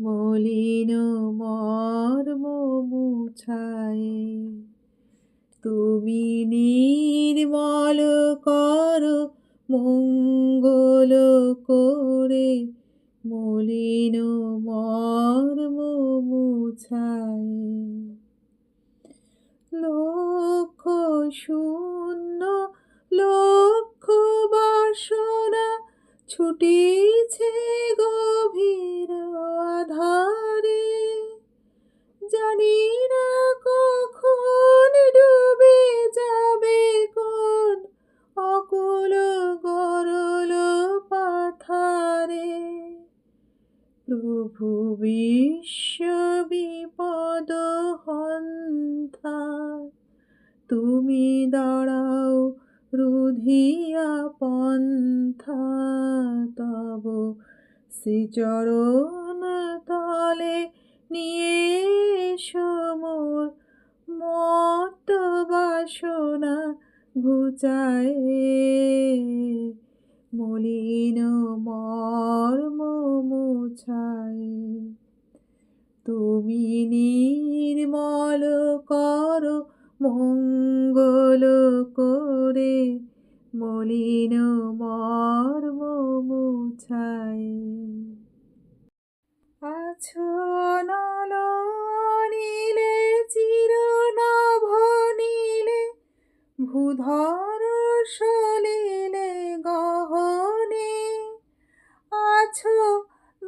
মলিন মর্ম মুছায়। তুমি নির্মল কর, মঙ্গল করে। মলিন মর্ম মুছায়। লক্ষ শূন্য, লক্ষ বাসনা ছুটিছে প্রভু বিশ্ব বিপদ হন্থা তুমি দাঁড়াও রুধিয়া পন্থা, তব শ্রীচরণ তলে নিয়ে সমর মত বাসনা ঘুচায়, মলিন মর্ম মুছায় তুমি নির্মল কর, মঙ্গল করে, মলিন মর্ম মুছায় আছো নল নীলে চির নভ নীলে, ভূধর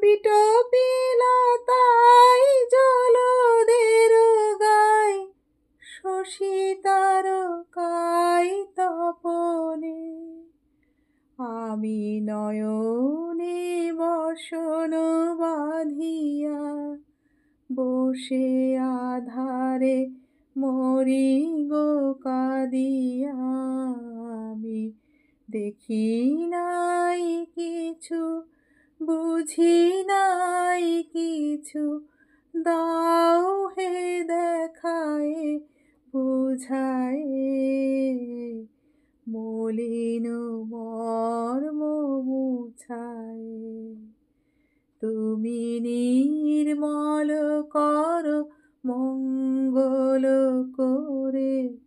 বিটপিলতাই জলদের গায় শশী তারকাই তপনে। আমি নয়নে বসন বাঁধিয়া বসে আধারে মরি গো কাদিয়া। আমি দেখি নাই কিছু বুঝি নাই কিছু। দাও হে দেখায়, বুঝায়। মলিন মর্ম মুছায়। তুমি নির্মল কর, মঙ্গল করে।